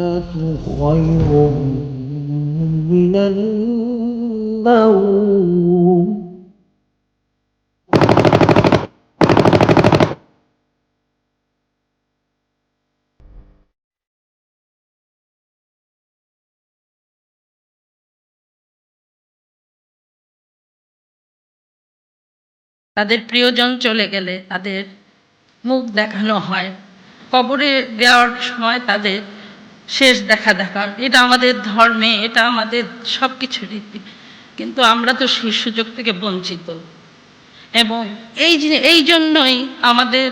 خير من النوم তাদের প্রিয়জন চলে গেলে তাদের মুখ দেখানো হয় কবরে দেওয়ার সময় তাদের শেষ দেখা দেখা। এটা আমাদের ধর্মে, এটা আমাদের সব কিছু রীতি। কিন্তু আমরা তো সেই সুযোগ থেকে বঞ্চিত। এবং এই এই জন্যই আমাদের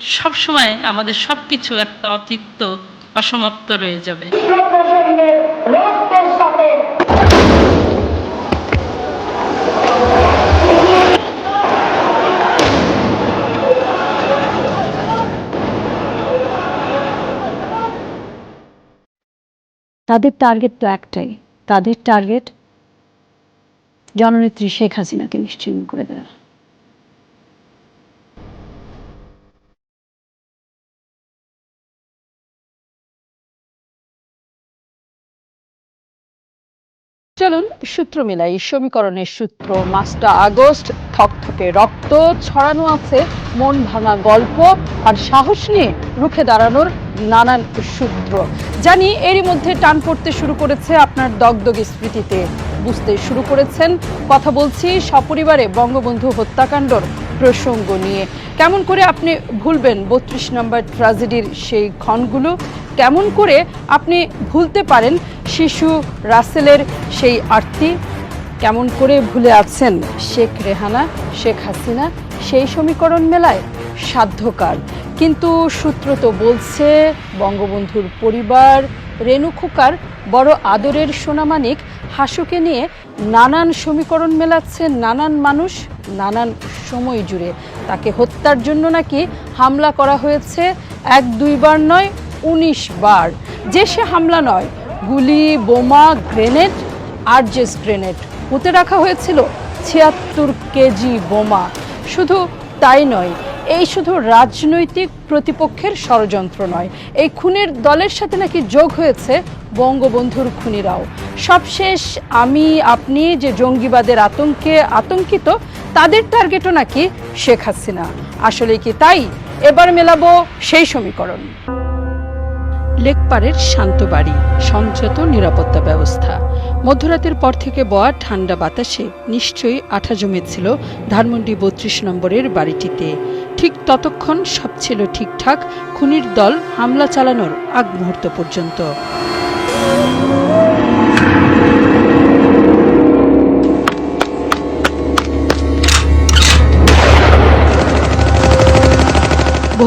সবসময় আমাদের সব কিছু একটা অতিরিক্ত অসমাপ্ত রয়ে যাবে। তাদের টার্গেট তো একটাই। তাদের টার্গেট জননেত্রী শেখ হাসিনাকে নিশ্চিহ্ন করে দেওয়া চলুন সূত্র মিলাই, সমীকরণের সূত্র, মাসটা আগস্ট থকথকে রক্ত, ছড়ানো আছে, মন ভাঙা গল্প আর সাহস নিয়ে রুখে দাঁড়ানোর নানান সূত্র। জানি এরই মধ্যে টান পড়তে শুরু করেছে আপনার দগদগ স্মৃতিতে। বুঝতে শুরু করেছেন, কথা বলছি সপরিবারে বঙ্গবন্ধু হত্যাকাণ্ডর প্রসঙ্গ নিয়ে। কেমন করে আপনি ভুলবেন বত্রিশ নম্বর ট্র্যাজেডির সেই ক্ষণগুলো? কেমন করে আপনি ভুলতে পারেন শিশু রাসেলের সেই আরতি? কেমন করে ভুলে আছেন শেখ রেহানা, শেখ হাসিনা, সেই সমীকরণ মেলায় সাধ্যকার। কিন্তু সূত্র তো বলছে, বঙ্গবন্ধুর পরিবার রেণু খোকার বড় আদরের সোনামানিক হাসুকে নিয়ে নানান সমীকরণ মেলাচ্ছে, নানান মানুষ নানান সময় জুড়ে। তাকে হত্যার জন্য নাকি হামলা করা হয়েছে, এক দুইবার নয়, উনিশ বার। যে সে হামলা নয়, গুলি, বোমা, গ্রেনেড, আরজেস গ্রেনেড পুঁতে রাখা হয়েছিল ছিয়াত্তর কেজি বোমা। শুধু তাই নয় এই শুধু রাজনৈতিক প্রতিপক্ষের ষড়যন্ত্র নয়, এই খুনের দলের সাথে নাকি যোগ হয়েছে বঙ্গবন্ধুর খুনিরাও। সবশেষ আমি, আপনি যে জঙ্গিবাদের আতঙ্কে আতঙ্কিত, তাদের টার্গেটও নাকি শেখ হাসিনা। আসলে কি তাই? এবার মেলাবো সেই সমীকরণ। লেকপাড়ের শান্ত বাড়ি, সংযত নিরাপত্তা ব্যবস্থা। মধ্যরাতের পর থেকে বয়া ঠান্ডা বাতাসে নিশ্চয়ই আঠা জমেছিল ধানমন্ডি বত্রিশ নম্বরের বাড়িটিতে। ঠিক ততক্ষণ সব ছিল ঠিকঠাক, খুনির দল হামলা চালানোর আগ মুহূর্ত পর্যন্ত।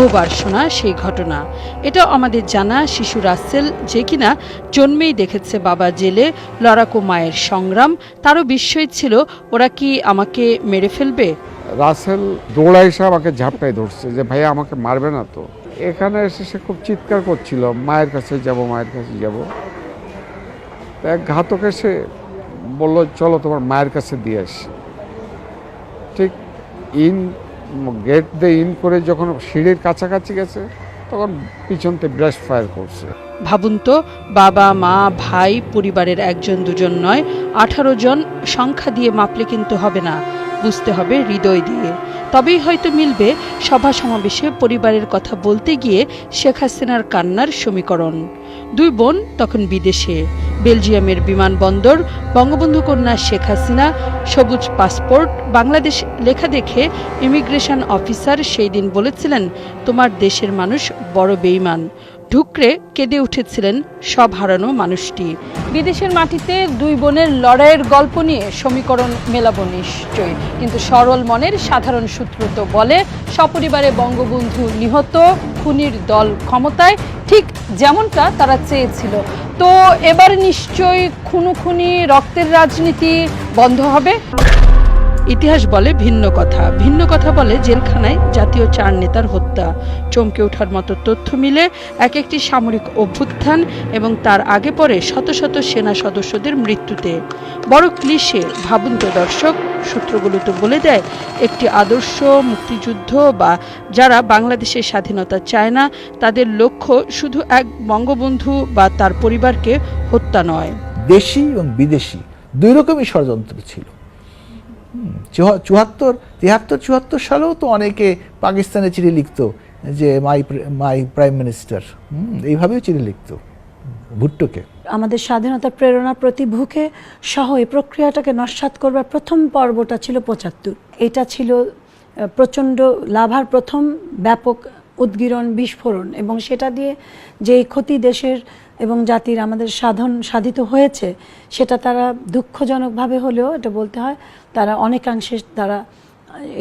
বহুবার শোনা সেই ঘটনা। এটা আমাদের জানা শিশু রাসেল যে কিনা জন্মেই দেখেছে বাবা জেলে লড়াকু মায়ের সংগ্রাম। তারও বিস্ময় ছিল, ওরা কি আমাকে মেরে ফেলবে? রাসেল দৌড়া এসে আমাকে ঝাপটায় ধরছে যে, ভাইয়া, আমাকে মারবে না তো? এখানে এসে সে খুব চিৎকার করছিল, মায়ের কাছে যাব, মায়ের কাছে যাব। এক ঘাতক এসে বলল, চলো তোমার মায়ের কাছে দিয়ে আসি। ঠিক ইন গেট দিয়ে ইন করে যখন সিঁড়ির কাছাকাছি গেছে, তখন পিছন থেকে ব্রাশ ফায়ার করছে। ভাবুন তো, বাবা, মা, ভাই, পরিবারের একজন, দুজন নয়, আঠারো জন সংখ্যা দিয়ে মাপলে কিন্তু হবে না। বুঝতে হবে হৃদয় দিয়ে। তবেই হয়তো মিলবে সভা সমাবেশে পরিবারের কথা বলতে গিয়ে শেখ হাসিনার কান্নার সমীকরণ। দুই বোন তখন বিদেশে। বেলজিয়ামের বিমানবন্দর বঙ্গবন্ধু কন্যা শেখ হাসিনা, সবুজ পাসপোর্ট, বাংলাদেশ লেখা দেখে ইমিগ্রেশন অফিসার সেই দিন বলেছিলেন, তোমার দেশের মানুষ বড় বেইমান ঢুকরে কেঁদে উঠেছিলেন সব হারানো মানুষটি। বিদেশের মাটিতে দুই বোনের লড়াইয়ের গল্প নিয়ে সমীকরণ মেলাবো নিশ্চয়ই। কিন্তু সরল মনের সাধারণ সূত্র তো বলে, সপরিবারে বঙ্গবন্ধু নিহত, খুনির দল ক্ষমতায়, ঠিক যেমনটা তারা চেয়েছিল। তো এবার নিশ্চয়ই খুনোখুনি রক্তের রাজনীতি বন্ধ হবে। ইতিহাস বলে ভিন্ন কথা। ভিন্ন কথা বলে জেলখানায় জাতীয় চার নেতার হত্যা। চমকে ওঠার মতো তথ্য মিলে এক একটি সামরিক অভ্যুত্থান এবং তার আগে পরে শত শত সেনা সদস্যদের মৃত্যুতে। বড় ক্লিশে ভাবুন তো দর্শক সূত্রগুলো তো বলে দেয়, একটি আদর্শ মুক্তিযুদ্ধ বা যারা বাংলাদেশের স্বাধীনতা চায় না, তাদের লক্ষ্য শুধু এক বঙ্গবন্ধু বা তার পরিবারকে হত্যা নয়। দেশি এবং বিদেশি দুই রকমই ষড়যন্ত্র ছিল। চুয়াত্তর তিয়াত্তর চুয়াত্তর সালেও তো অনেকে পাকিস্তানে চিঠি লিখতো যে মাই মাই প্রাইম মিনিস্টার। এইভাবেও চিঠি লিখতো ভুট্টোকে। আমাদের স্বাধীনতার প্রেরণা প্রতিভুকে সহ এই প্রক্রিয়াটাকে নস্বাত করবার প্রথম পর্বটা ছিল পঁচাত্তর। এটা ছিল প্রচণ্ড লাভার প্রথম ব্যাপক উদ্গীরণ, বিস্ফোরণ এবং সেটা দিয়ে যে ক্ষতি দেশের এবং জাতির আমাদের সাধন, সাধিত হয়েছে, সেটা তারা দুঃখজনকভাবে হলেও এটা বলতে হয়, তারা অনেকাংশে তারা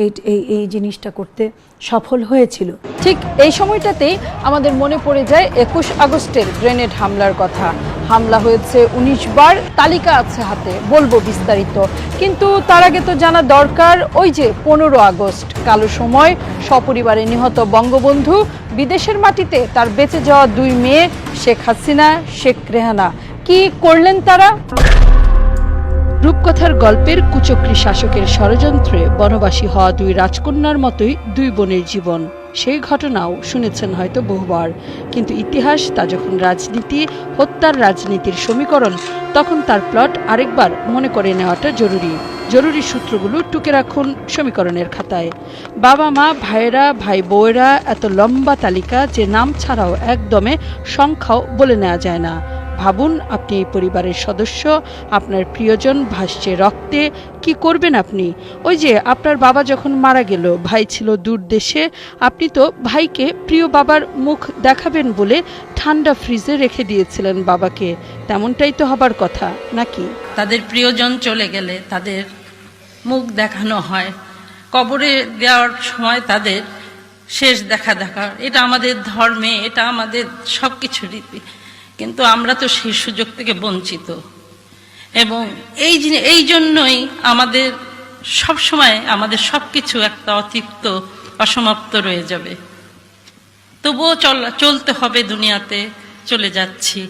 এই এই জিনিসটা করতে সফল হয়েছিল। ঠিক এই সময়টাতেই আমাদের মনে পড়ে যায় একুশ আগস্টের গ্রেনেড হামলার কথা। হামলা হয়েছে উনিশ বার, তালিকা আছে হাতে, বলব বিস্তারিত। কিন্তু তার আগে তো জানা দরকার, ওই যে পনেরো আগস্ট, কালো সময়, সপরিবারে নিহত বঙ্গবন্ধু, বিদেশের মাটিতে তার বেঁচে যাওয়া দুই মেয়ে, শেখ হাসিনা, শেখ রেহানা। কি করলেন তারা? রূপকথার গল্পের কুচক্রী শাসকের ষড়যন্ত্রে বনবাসী হওয়া দুই রাজকন্যার মতোই দুই বোনের জীবন। সেই ঘটনাও শুনেছেন হয়তো বহুবার। কিন্তু ইতিহাস, তা যখন রাজনীতি, হত্যার রাজনীতির সমীকরণ, তখন তার প্লট আরেকবার মনে করে নেওয়াটা জরুরি। জরুরি সূত্রগুলো টুকে রাখুন সমীকরণের খাতায়। বাবা মা, ভাইয়েরা, ভাই বউয়েরা, এত লম্বা তালিকা যে নাম ছাড়াও একদমে সংখ্যাও বলে নেওয়া যায় না। ভাবুন, আপনি এই পরিবারের সদস্য, আপনার প্রিয়জন ভাসছে রক্তে, কি করবেন আপনি? ওই যে, আপনার বাবা যখন মারা গেল, ভাই ছিল দূর দেশে, আপনি তো ভাইকে প্রিয় বাবার মুখ দেখাবেন বলে ঠান্ডা ফ্রিজে রেখে দিয়েছিলেন বাবাকে। তেমনটাই তো হবার কথা, নাকি? তাদের প্রিয়জন চলে গেলে তাদের মুখ দেখানো হয়। কবরে দেওয়ার সময় তাদের শেষ দেখা দেখা। এটা আমাদের ধর্মে, এটা আমাদের সব কিছু রীতি। কিন্তু আমরা তো সেই সুযোগ থেকে বঞ্চিত। এবং এই এই জন্যই আমাদের সব সময় আমাদের সব কিছু একটা অতিরিক্ত অসমাপ্ত রয়ে যাবে। তবুও চলতে হবে দুনিয়াতে, চলে যাচ্ছি।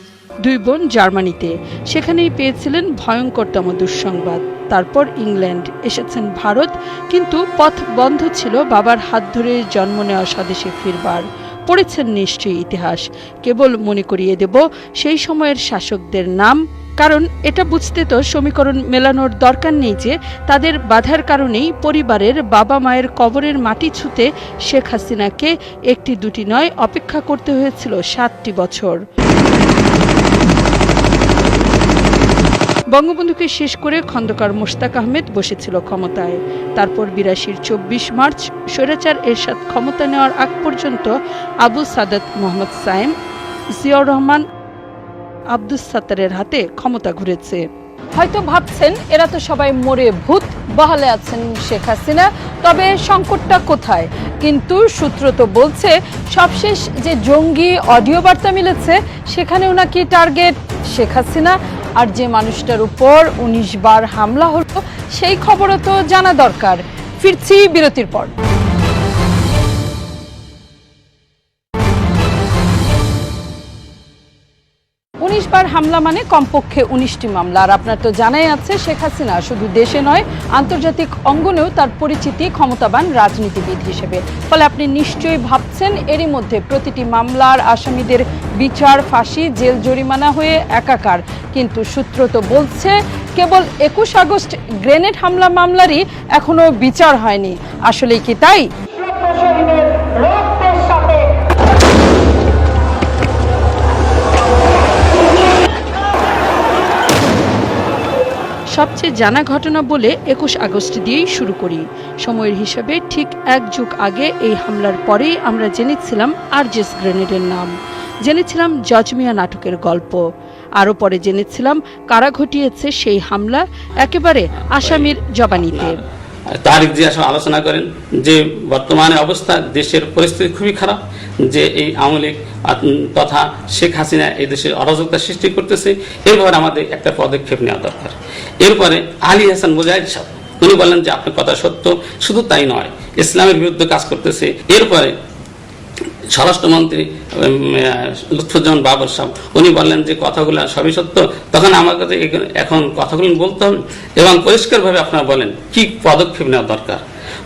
দুই বোন জার্মানিতে, সেখানেই পেয়েছিলেন ভয়ঙ্করতম দুঃসংবাদ। তারপর ইংল্যান্ড এসেছেন ভারত, কিন্তু পথ বন্ধ ছিল বাবার হাত ধরে জন্ম নেওয়া স্বদেশে ফিরবার। পড়েছেন নিশ্চয়ই ইতিহাস। কেবল মনে করিয়ে দেব, সেই সময়ের শাসকদের নাম। কারণ এটা বুঝতে তো সমীকরণ মেলানোর দরকার নেই যে, তাদের বাধার কারণেই পরিবারের বাবা মায়ের কবরের মাটি ছুতে শেখ হাসিনাকে একটি দুটি নয় অপেক্ষা করতে হয়েছিল সাতটি বছর। বঙ্গবন্ধুকে শেষ করে খন্দকার মোশতাক আহমেদ বসেছিল ক্ষমতায়। তারপর বিরাশির চব্বিশ মার্চ স্বৈরাচার এরশাদ ক্ষমতা নেওয়ার আগ পর্যন্ত আবু সাদাত মোহাম্মদ সাইম জিয়াউর রহমান, আব্দুস সাত্তারের হাতে ক্ষমতা ঘুরেছে। হয়তো ভাবছেন, এরা তো সবাই মরে ভূত, বহালে আছেন শেখ হাসিনা, তবে সংকটটা কোথায়? কিন্তু সূত্র তো বলছে, সবশেষ যে জঙ্গি অডিও বার্তা মিলেছে, সেখানেও নাকি টার্গেট শেখ হাসিনা। আর যে মানুষটার উপর উনিশ বার হামলা হলো, সেই খবরও তো জানা দরকার। ফিরছি বিরতির পর। উনিশ বার হামলা মানে কমপক্ষে উনিশটি মামলা। আর আপনার তো জানাই আছে, শেখ হাসিনা শুধু দেশে নয়, আন্তর্জাতিক অঙ্গনেও তার পরিচিতি ক্ষমতাবান রাজনীতিবিদ হিসেবে। ফলে আপনি নিশ্চয়ই ভাবছেন, এরই মধ্যে প্রতিটি মামলার আসামিদের বিচার, ফাঁসি, জেল জরিমানা হয়ে একাকার। কিন্তু সূত্র তো বলছে, কেবল একুশ আগস্ট গ্রেনেড হামলা মামলারই এখনও বিচার হয়নি। আসলে কি তাই? সবচেয়ে জানা ঘটনা বলে একুশ আগস্ট দিয়েই শুরু করি। সময়ের হিসাবে ঠিক এক যুগ আগে এই হামলার পরেই আমরা জেনেছিলাম আরজেস গ্রেনেডের নাম। জেনেছিলাম জজমিয়া নাটকের গল্প। আরও পরে জেনেছিলাম কারা ঘটিয়েছে সেই হামলা একেবারে আসামির জবানিতে। তারিক জি আসলে আলোচনা করেন যে বর্তমানে অবস্থা, দেশের পরিস্থিতি খুবই খারাপ, যে এই আওয়ামী তথা শেখ হাসিনা এই দেশে অরাজকতা সৃষ্টি করতেছে, এরপরে আমাদের একটা পদক্ষেপ নেওয়া দরকার। এরপরে আলী হাসান মুজাহিদ সাহেব, উনি বললেন যে আপনার কথা সত্য, শুধু তাই নয়, ইসলামের বিরুদ্ধে কাজ করতেছে। এরপরে স্বরাষ্ট্রমন্ত্রী লুৎফুজ্জামান বাবর সাহেব, উনি বললেন যে কথাগুলো সবই সত্য। তখন আমার কাছে এখন কথাগুলো বলতে হবে এবং পরিষ্কারভাবে আপনারা বলেন, কি পদক্ষেপ নেওয়া দরকার?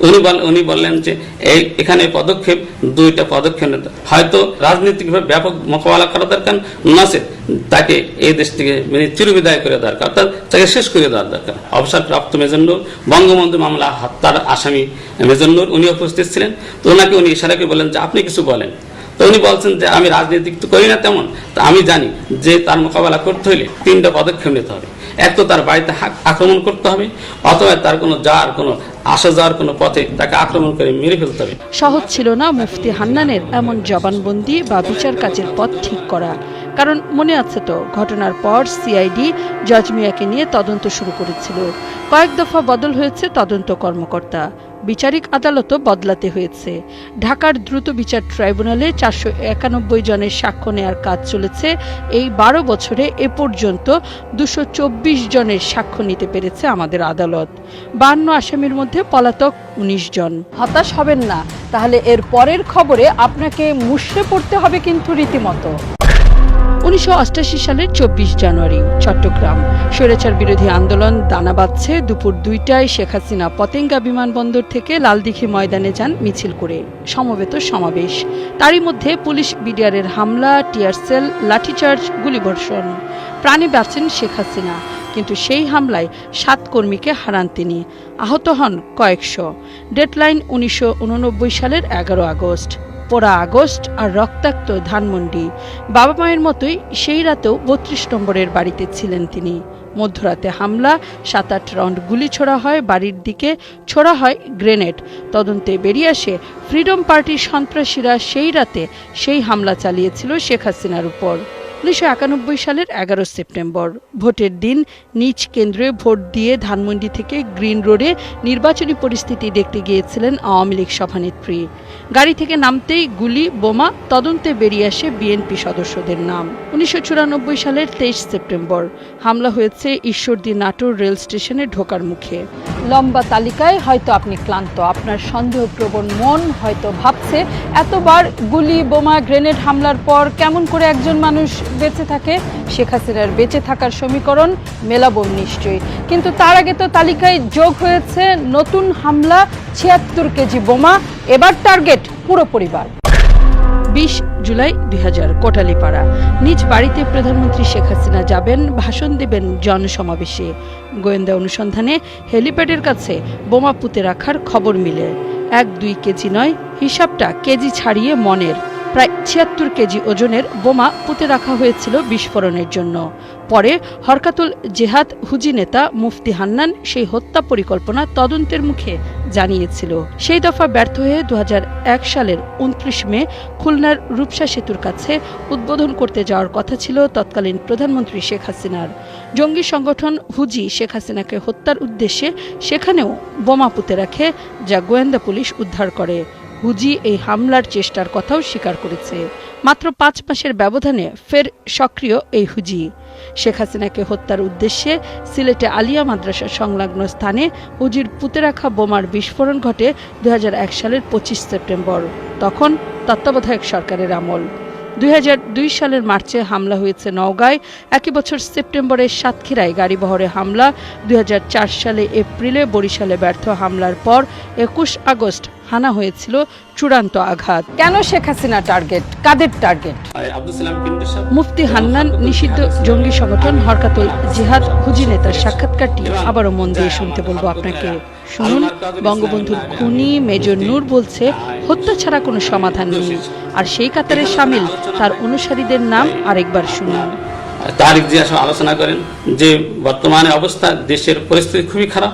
উনি উনি বললেন যে, এই, এখানে পদক্ষেপ, দুইটা পদক্ষেপ হয়তো রাজনৈতিকভাবে ব্যাপক মোকাবেলা করা দরকার নচে তাকে এই দেশ থেকে মানে চিরবিদায় করে দরকার, অর্থাৎ তাকে শেষ করে দেওয়ার দরকার। অবসরপ্রাপ্ত মেজন্নুর, বঙ্গবন্ধু মামলা হত্যার আসামি মেজন্নুর, উনি উপস্থিত ছিলেন। তো ওনাকে উনি ইশারা করে বলেন যে, আপনি কিছু বলেন। তো উনি বলছেন যে, আমি রাজনীতি তো করি না তেমন, তো আমি জানি যে তার মোকাবেলা করতে হলে তিনটা পদক্ষেপ নিতে হবে। এক তো তার বাড়িতে আক্রমণ করতে হবে, অথবা তার কোনো যাওয়ার কোনো আসা যাওয়ার কোনো পথে তাকে আক্রমণ করে মেরে ফেলতে হবে। সহজ ছিল না মুফতি হান্নানের এমন জবানবন্দি বা বিচার কাজের পথ ঠিক করা। কারণ মনে আছে তো, ঘটনার পর সিআইডি জজ মিয়াকে নিয়ে তদন্ত শুরু করেছিল। কয়েক দফা বদল হয়েছে তদন্ত কর্মকর্তা। বিচারিক আদালতও বদলাতে হয়েছে। ঢাকার দ্রুত বিচার ট্রাইব্যুনালে চারশো একানব্বই জনের সাক্ষ্য নেওয়ার কাজ চলেছে। এই বারো বছরে এ পর্যন্ত দুশো চব্বিশ জনের সাক্ষ্য নিতে পেরেছে আমাদের আদালত। বান্ন আসামির মধ্যে পলাতক উনিশ জন। হতাশ হবেন না। তাহলে এর পরের খবরে আপনাকে মুষড়ে পড়তে হবে কিন্তু রীতিমতো। উনিশশো সালের চব্বিশ জানুয়ারি, চট্টগ্রাম। স্বৈরাচার বিরোধী আন্দোলন দানা বাঁধছে দুপুর দুইটায় শেখ হাসিনা পতেঙ্গা বিমানবন্দর থেকে লালদিঘি ময়দানে যান মিছিল করে। সমবেত সমাবেশ। তারই মধ্যে পুলিশ বিডিআরের হামলা, টিয়ার সেল, লাঠিচার্জ, গুলিবর্ষণ। প্রাণে বাঁচেন শেখ হাসিনা, কিন্তু সেই হামলায় সাত কর্মীকে হারান তিনি। আহত হন কয়েকশো। ডেডলাইন উনিশশো উননব্বই সালের এগারো আগস্ট। পোড়া আগস্ট আর রক্তাক্ত ধানমন্ডি। বাবা মায়ের মতোই সেই রাতেও বত্রিশ নম্বরের বাড়িতে ছিলেন তিনি। মধ্যরাতে হামলা সাত আট রাউন্ড গুলি ছোড়া হয়, বাড়ির দিকে ছোড়া হয় গ্রেনেড। তদন্তে বেরিয়ে আসে ফ্রিডম পার্টির সন্ত্রাসীরা সেই রাতে সেই হামলা চালিয়েছিল শেখ হাসিনার উপর। উনিশশো একানব্বই সালের এগারো সেপ্টেম্বর। ভোটের দিন নিজ কেন্দ্রে ভোট দিয়ে ধানমন্ডি থেকে গ্রিন রোডে নির্বাচনী পরিস্থিতি দেখতে গিয়েছিলেন আওয়ামী লীগ সভানেত্রী। গাড়ি থেকে নামতেই গুলি, বোমা, তদন্তে বেরিয়ে আসে বিএনপি সদস্যদের নাম। উনিশশো চুরানব্বই সালের তেইশ সেপ্টেম্বর, হামলা হয়েছে ঈশ্বরদী নাটোর রেল স্টেশনে ঢোকার মুখে। লম্বা তালিকায় হয়তো আপনি ক্লান্ত, আপনার সন্দেহপ্রবণ মন হয়তো ভাবছে, এতবার গুলি, বোমা, গ্রেনেড হামলার পর কেমন করে একজন মানুষ বেঁচে থাকে, শেখ হাসিনার বেঁচে থাকার সমীকরণ মেলাবো নিশ্চয়ই। কিন্তু তার আগে তো তালিকায় যোগ হয়েছে নতুন হামলা, ছিয়াত্তর কেজি বোমা, এবার টার্গেট পুরো পরিবার। বিশ জুলাই দুই হাজার কোটালীপাড়া। নিজ বাড়িতে প্রধানমন্ত্রী শেখ হাসিনা যাবেন, ভাষণ দেবেন জনসমাবেশে। গোয়েন্দা অনুসন্ধানে হেলিপ্যাডের কাছে বোমা পুঁতে রাখার খবর মিলে। এক দুই কেজি নয়, হিসাবটা কেজি ছাড়িয়ে মনের। প্রায় ছিয়াত্তর কেজি ওজনের বোমা পুঁতে রাখা হয়েছিল বিস্ফোরণের জন্য। পরে হরকাতুল জেহাদ হুজি নেতা মুফতি হান্নান সেই হত্যা পরিকল্পনা তদন্তের মুখে জানিয়েছিল। সেই দফা ব্যর্থ হয়ে দুহাজার এক সালের উনত্রিশ মে খুলনার রূপসা সেতুর কাছে উদ্বোধন করতে যাওয়ার কথা ছিল তৎকালীন প্রধানমন্ত্রী শেখ হাসিনার। জঙ্গি সংগঠন হুজি শেখ হাসিনাকে হত্যার উদ্দেশ্যে সেখানেও বোমা পুঁতে রাখে, যা গোয়েন্দা পুলিশ উদ্ধার করে। হুজি এই হামলার চেষ্টার কথাও স্বীকার করেছে। মাত্র পাঁচ মাসের ব্যবধানে ফের সক্রিয় এই হুজি। শেখ হাসিনাকে হত্যার উদ্দেশ্যে সিলেটে আলিয়া মাদ্রাসা সংলগ্ন স্থানে হুজির পুঁতে রাখা বোমার বিস্ফোরণ ঘটে দুই হাজার এক সালের পঁচিশ সেপ্টেম্বর। তখন তত্ত্বাবধায়ক সরকারের আমল। দুই হাজার দুই সালের মার্চে হামলা হয়েছে নওগাঁয়। একই বছর সেপ্টেম্বরে সাতক্ষীরায় গাড়িবহরে হামলা। দুই হাজার চার সালে এপ্রিলে বরিশালে ব্যর্থ হামলার পর একুশ আগস্ট হানা হয়েছিল চূড়ান্ত আঘাত। কেন শেখ হাসিনা টার্গেট? কাদের টার্গেট? মুফতি হান্নান নিষিদ্ধ জঙ্গি সংগঠন হরকাতুল জিহাদ হুজি নেতার সাক্ষাৎকারটি আবারও মন দিয়ে শুনতে বলব আপনাকে। শুনুন বঙ্গবন্ধুর খুনি মেজর নূর বলছে হত্যা ছাড়া কোনো সমাধান নেই। আর সেই কাতারে সামিল, তার অনুসারীদের নাম আরেকবার শুনুন। তারিক জিয়া আলোচনা করেন যে বর্তমানে অবস্থা দেশের পরিস্থিতি খুবই খারাপ,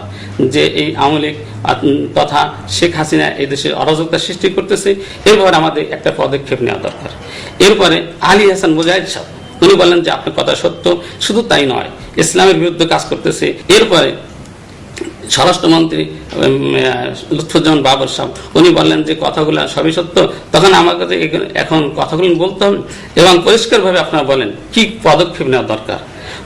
যে এই আওয়ামী তথা শেখ হাসিনা এই দেশে অরাজকতা সৃষ্টি করতেছে। এরপরে আমাদের একটা পদক্ষেপ নেওয়া দরকার। এরপরে আলী হাসান মুজাহিদ সাহেব, উনি বলেন যে আপনার কথা সত্য, শুধু তাই নয়, ইসলামের বিরুদ্ধে কাজ করতেছে। এরপরে স্বরাষ্ট্রমন্ত্রী লুৎফুজ্জামান বাবর সাহ, উনি বললেন যে কথাগুলো সবই সত্য। তখন আমার কাছে এখন কথাগুলো বলতে হবে এবং পরিষ্কারভাবে আপনারা বলেন, কি পদক্ষেপ নেওয়া দরকার?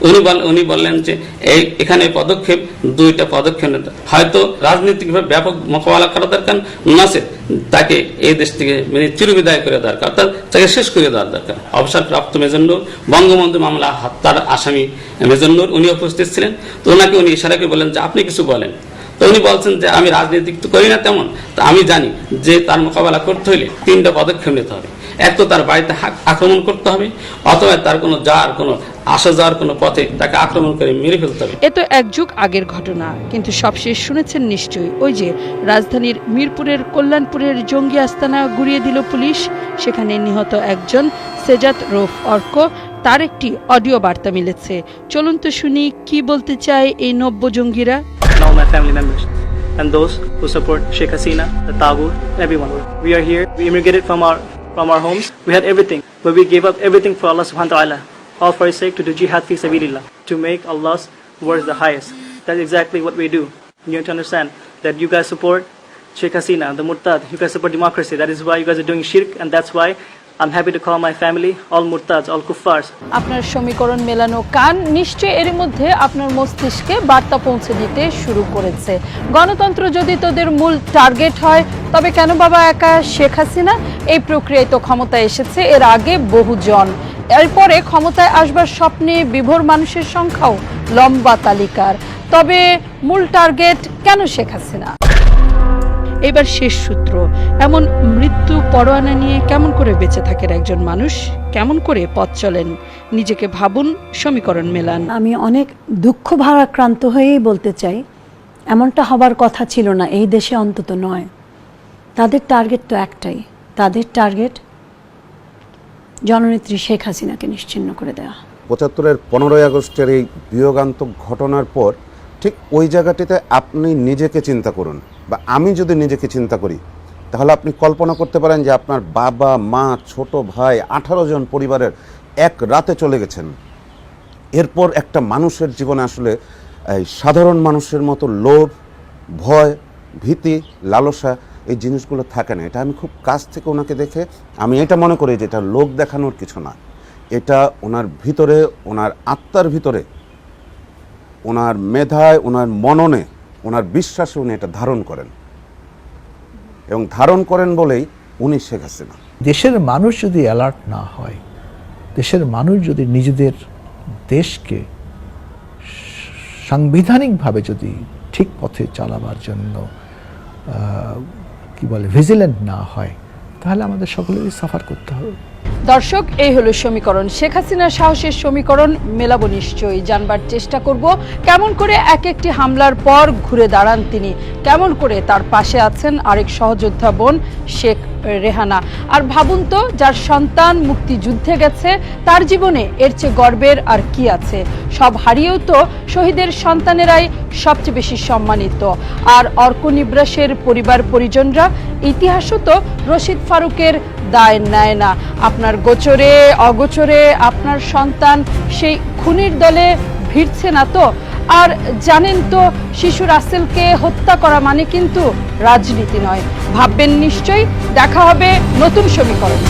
উনি উনি বললেন যে, এই, এখানে পদক্ষেপ, দুইটা পদক্ষেপ হয়তো রাজনৈতিকভাবে ব্যাপক মোকাবেলা করা দরকার নাসে তাকে এই দেশ থেকে মানে চিরবিদায় করে দরকার অর্থাৎ তাকে শেষ করে দেওয়ার দরকার। অবসরপ্রাপ্ত মেজন্নুর, বঙ্গবন্ধু মামলা হত্যার আসামি মেজন্নুর, উনি উপস্থিত ছিলেন। তো ওনাকে উনি ইশারা করে বলেন যে, আপনি কিছু বলেন। তো উনি বলছেন যে, আমি রাজনীতি তো করি না তেমন, তা আমি জানি যে, তার মোকাবেলা করতে হলে তিনটা পদক্ষেপ নিতে হবে। এক তো তার বাড়িতে আক্রমণ করতে হবে অথবা তার কোনো যাওয়ার কোনো আসা যাওয়ার কোনো পথে তাকে আক্রমণ করে মেরে ফেলতে হবে এ তো এক যুগ আগের ঘটনা কিন্তু সবশেষ শুনেছেন নিশ্চয়ই ওই যে রাজধানীর মিরপুরের কল্যাণপুরের জঙ্গি আস্তানা গুড়িয়ে দিল পুলিশ সেখানে নিহত একজন সেজাত রোফ অর্ক তার একটি অডিও বার্তা মিলেছে চলুন তো শুনি কি বলতে চায় এই নব্য জঙ্গিরা and all my family members, and those who support Sheikh Hasina, the Tagut, everyone. We are here. We immigrated from our from our homes. We had everything, but we gave up everything for Allah Subhanahu wa Taala, all for His sake to do jihad fi sabilillah, to make Allah's words the highest. That's exactly what we do. You have to understand that you guys support Sheikh Hasina, the Murtad. You guys support democracy. That is why you guys are doing shirk, and that's why I'm happy to call my family all Murtads, all. আপনার সমীকরণ মেলানো কান নিশ্চয়ই এর মধ্যে আপনার মস্তিষ্কে বার্তা পৌঁছে দিতে শুরু করেছে। গণতন্ত্র যদি তোদের মূল টার্গেট হয় তবে কেন বাবা একা শেখ হাসিনা? এই প্রক্রিয়ায় তো ক্ষমতায় এসেছে এর আগে বহুজন। এরপরে ক্ষমতায় আসবার স্বপ্নে বিভোর মানুষের সংখ্যাও লম্বা তালিকার। তবে মূল টার্গেট কেন শেখ হাসিনা? এবার শেষ সূত্র। এমন মৃত্যু পরোয়ানা নিয়ে কেমন করে বেঁচে থাকেন একজন মানুষ? কেমন করে পথ চলেন? নিজেকে ভাবুন সমীকরণ মেলান। আমি অনেক দুঃখ ভারাক্রান্ত হয়েই বলতে চাই এমনটা হবার কথা ছিল না এই দেশে অন্তত নয়। তাদের টার্গেট তো একটাই। তাদের টার্গেট জননেত্রী শেখ হাসিনাকে নিশ্চিন্ন করে দেওয়া পঁচাত্তরের পনেরোই আগস্টের এই বিয়োগান্তক ঘটনার পর ঠিক ওই জায়গাটিতে আপনি নিজেকে চিন্তা করুন। বা আমি যদি নিজেকে চিন্তা করি, তাহলে আপনি কল্পনা করতে পারেন যে আপনার বাবা, মা, ছোট ভাই, আঠারো জন পরিবারের এক রাতে চলে গেছেন। এরপর একটা মানুষের জীবনে আসলে এই সাধারণ মানুষের মতো লোভ, ভয়, ভীতি, লালসা এই জিনিসগুলো থাকে না। এটা আমি খুব কাছ থেকে ওনাকে দেখে আমি এটা মনে করি যে এটা লোক দেখানোর কিছু না। এটা ওনার ভিতরে, ওনার আত্মার ভিতরে, ওনার মেধায়, ওনার মননে ওনার বিশ্বাসে উনি এটা ধারণ করেন। এবং ধারণ করেন বলেই উনি শেখ হাসিনা। দেশের মানুষ যদি অ্যালার্ট না হয়, দেশের মানুষ যদি নিজেদের দেশকে সাংবিধানিকভাবে যদি ঠিক পথে চালাবার জন্য কি বলে ভিজিলেন্ট না হয়, তাহলে আমাদের সকলেরই সাফার করতে হবে। দর্শক, এই হলো সমীকরণ। শেখ হাসিনার সাহসের সমীকরণ, মেলাব নিশ্চয়ই। জানবার চেষ্টা করব, কেমন করে এক একটি হামলার পর ঘুরে দাঁড়ান তিনি। কেমন করে তার পাশে আছেন আরেক সহযোদ্ধা বোন শেখ রেহানা। আর ভাবুন তো, যার সন্তান মুক্তিযুদ্ধে গেছে, তার জীবনে এর চেয়ে গর্বের আর কি আছে? সব হারিয়েও তো শহীদের সন্তানেরাই সবচেয়ে বেশি সম্মানিত। আর অর্ক নিব্রাসের পরিবার পরিজনরা, ইতিহাসও তো রশিদ ফারুকের দায় নেয় না। আপনার গোচরে, অগোচরে আপনার সন্তান সেই খুনির দলে ভিড়ছে না তো? আর জানেন তো, শিশু রাসেলকে হত্যা করা মানে কিন্তু রাজনীতি নয়। ভাববেন নিশ্চয়ই, দেখা হবে নতুন সমীকরণ।